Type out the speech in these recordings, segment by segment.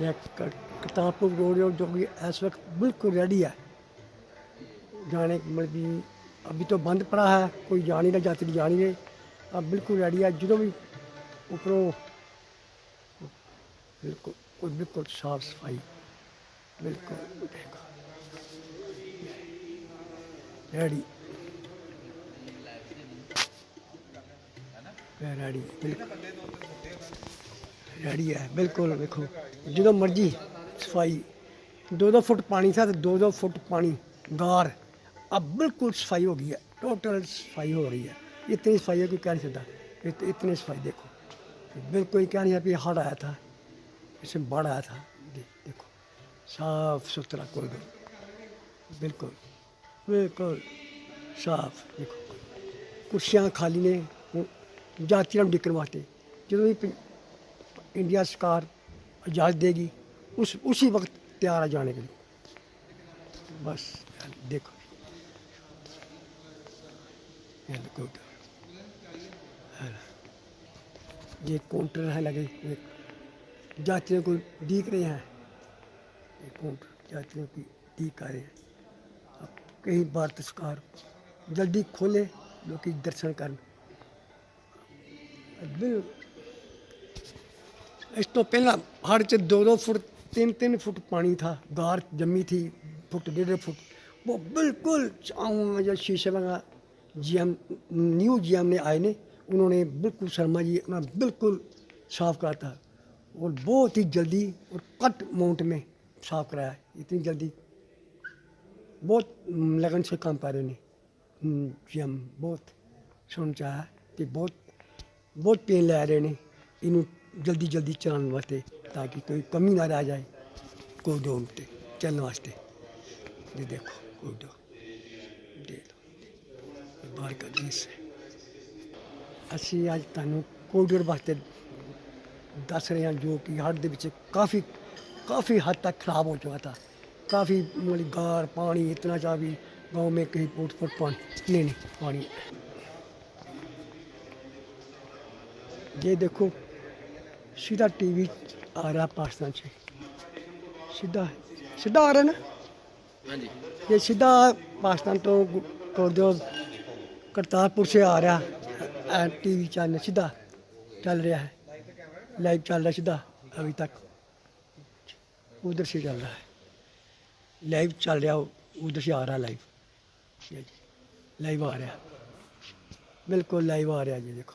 ये करतारपुर रोड जो कि इस वक्त बिल्कुल रेडी है। जाने मतलब कि अभी तो बंद पड़ा है, कोई जा नहीं रहा यात्री जा नहीं। रहे अब बिल्कुल रेडी है जो भी ऊपरों, बिल्कुल बिल्कुल साफ़ सफ़ाई बिल्कुल रेडी रेडी बिल्कुल। रेडी है बिल्कुल देखो जो मर्जी सफाई दो दो फुट पानी था तो दो दो फुट पानी गार अब बिल्कुल सफाई हो गई है टोटल सफाई हो रही है इतनी सफाई है कोई कह नहीं सकता इत, इतनी सफाई देखो बिल्कुल क्या नहीं है कि हड़ आया था इसमें बाढ़ आया था दे, देखो साफ सुथरा कोई बिल्कुल बिल्कुल साफ देखो ਕੁਰਸੀਆਂ ਖਾਲੀ ਨੇ ਹੁਣ ਯਾਤਰੀਆਂ ਨੂੰ ਡਿੱਕਣ ਵਾਸਤੇ ਜਦੋਂ इंडिया सरकार इजाज़त देगी, उस, उसी वक्त तैयार है जाने के लिए। बस, देखो। गुड ये काउंटर है लगे जातियों को दीख रहे हैं। ये काउंटर जातियों की दीख आ रहे हैं। अब कहीं भारत सरकार जल्दी खोले, लोग दर्शन कर बिल्कुल ਇਸ ਤੋਂ ਪਹਿਲਾਂ ਹੜ 'ਚ 2-2 ਫੁੱਟ 3-3 ਫੁੱਟ ਪਾਣੀ ਥਾ ਗਾਰ ਜੰਮੀ ਥੀ ਫੁੱਟ ਡੇਢ ਡੇਢ फुट वो बिल्कुल चाऊँ जो शीशे वाला जीएम न्यू जीएम ने आए ने उन्होंने बिल्कुल शर्मा जी उन्होंने बिल्कुल साफ करा था और बहुत ही जल्दी और कट अमाउंट में साफ कराया इतनी जल्दी बहुत हम्म, लगन से काम कर रहे ने जीएम बहुत सुन चाह कि बहुत बहुत पेन ਲੈ ਰਹੇ ਨੇ ਇਹਨੂੰ ਜਲਦੀ ਜਲਦੀ ਚਲਾਉਣ ਵਾਸਤੇ ਤਾਂ ਕਿ ਕੋਈ ਕਮੀ ਨਾ ਰਹਿ ਜਾਏ ਕੋਰੀਡੋਰ ਤੇ ਚੱਲਣ ਵਾਸਤੇ ये देखो कोरिडोर ਦੇ ਲਓ ਬਾਹਰ का दृश्य ਹੈ ਅਸੀਂ ਅੱਜ ਤੁਹਾਨੂੰ ਕੋਰੀਡੋਰ ਵਾਸਤੇ ਦੱਸ ਰਹੇ ਹਾਂ ਜੋ ਕਿ ਹੜ੍ਹ ਦੇ ਵਿੱਚ ਕਾਫੀ काफ़ी हद तक खराब हो चुका था काफ़ी मतलब गार पानी इतना सा भी गांव में कहीं फुट फुट पानी नहीं नहीं पानी ये देखो सीधा टीवी आ रहा है पाकिस्तान से। सीधा सीधा आ रहा है ना? ये सीधा पाकिस्तान तो कोरिडोर करतारपुर से आ रहा है टीवी चैनल सीधा चल रहा है लाइव चल रहा है सीधा अभी तक। उधर से चल रहा है लाइव चल रहा उधर से आ रहा है लाइव। लाइव आ रहा है बिल्कुल लाइव आ रहा है जी देखो।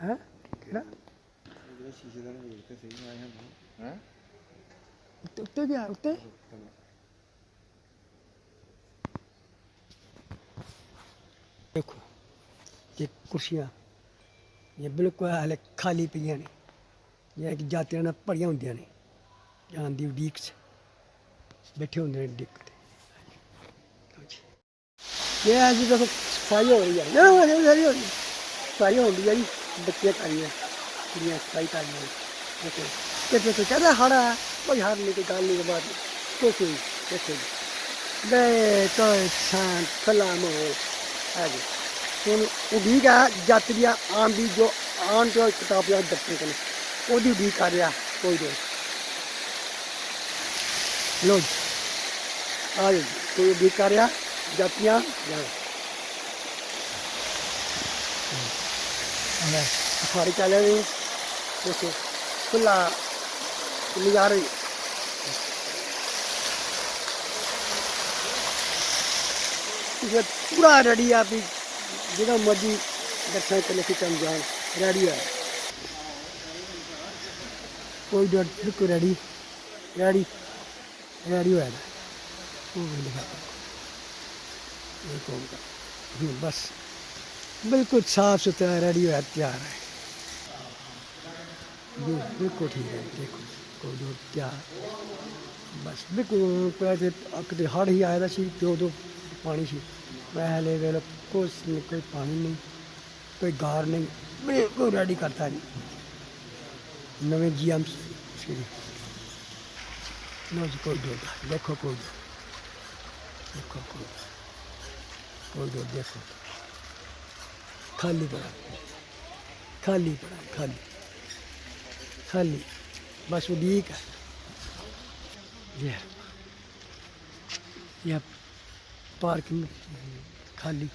हैं केड़ा ਜਿਹੜੇ ਸ਼ੀਸ਼ੇ ਦਾ ਵੇਖ ਤੇ ਸਹੀ ਆਏ ਹਨ ਹੈ उत्ते उत्ते भी आ उत्ते देखो ये कुर्सियां ये बिल्कुल हाले खाली पईयां ने ये कि यात्रियां ने भरियां ਹੁੰਦੀਆਂ ਨੇ ਜਾਣ ਦੀ ਉਡੀਕ 'ਚ ਬੈਠੇ ਹੁੰਦੇ ਨੇ ਡਿੱਕ ਤੇ ਲਓ ਜੀ। ਇਹ ਹੈ ਜੀ ਦੇਖੋ ਸਫਾਈ ਹੋ ਰਹੀ ਹੈ ਨਾ ਹੋ ਰਹੀ ਹੈ ਸਫਾਈ ਹੋ ਰਹੀ ਹੈ ਜੀ ਬੱਚੇ ਕਰ ਰਹੇ ਕੁੜੀਆਂ ਸਫਾਈ ਕਰ ਰਹੀਆਂ ਦੇਖੋ ਕਿਤੇ ਕਿਤੇ ਕਹਿੰਦਾ ਹੜਾ ਕੋਈ ਹੜ ਨਹੀਂ ਕੋਈ ਗੱਲ ਨਹੀਂ ਬਾਤ ਕੁਛ ਨਹੀਂ ਦੇਖੋ ਜੀ ਬੇ ਤਾਂ ਸ਼ਾਂਤ ਖਲਾ ਮਾਹੌਲ ਆ ਜੀ ਹੁਣ ਉਡੀਕ ਹੈ ਯਾਤਰੀਆਂ ਆਉਣ ਦੀ ਜੋ ਆਉਣ ਤੋਂ ਕਿਤਾਬਾਂ ਦਫ਼ਤਰ ਕੋਲ ਉਹਦੀ ਉਡੀਕ ਕਰ ਰਿਹਾ ਕੋਈ ਨਹੀਂ ਲੋ ਜੀ ਆ ਜੀ ਕੋਈ ਉਡੀਕ ਕਰ ਰਿਹਾ ਯਾਤਰੀਆਂ सफारी चले रही देखिए खुला खुली जा रही पूरा रेडी है अभी जगह मर्ज़ी दर्शन करने की कम जान रेडी है कोई डर बिल्कुल रेडी रेडी रेडी हो जाए बस बिल्कुल साफ़ सुथरा रेडियो है तैयार है। बिल्कुल ठीक है, देखो, कोई दो क्या। बस, बिल्कुल कभी तो तो हड़ ही आया सी दो दो पानी सी। पहले वेलो कुछ नहीं कोई पानी नहीं, कोई गार नहीं, बिल्कुल रेडी करता नहीं नवे जी एम नो जी, कोई दो, देखो कोई दो। देखो कोई दो। कोई दो, देखो। खाली पड़ा। खाली पड़ा खाली। खाली। बस वो ठीक है। ये यह पार्किंग खाली।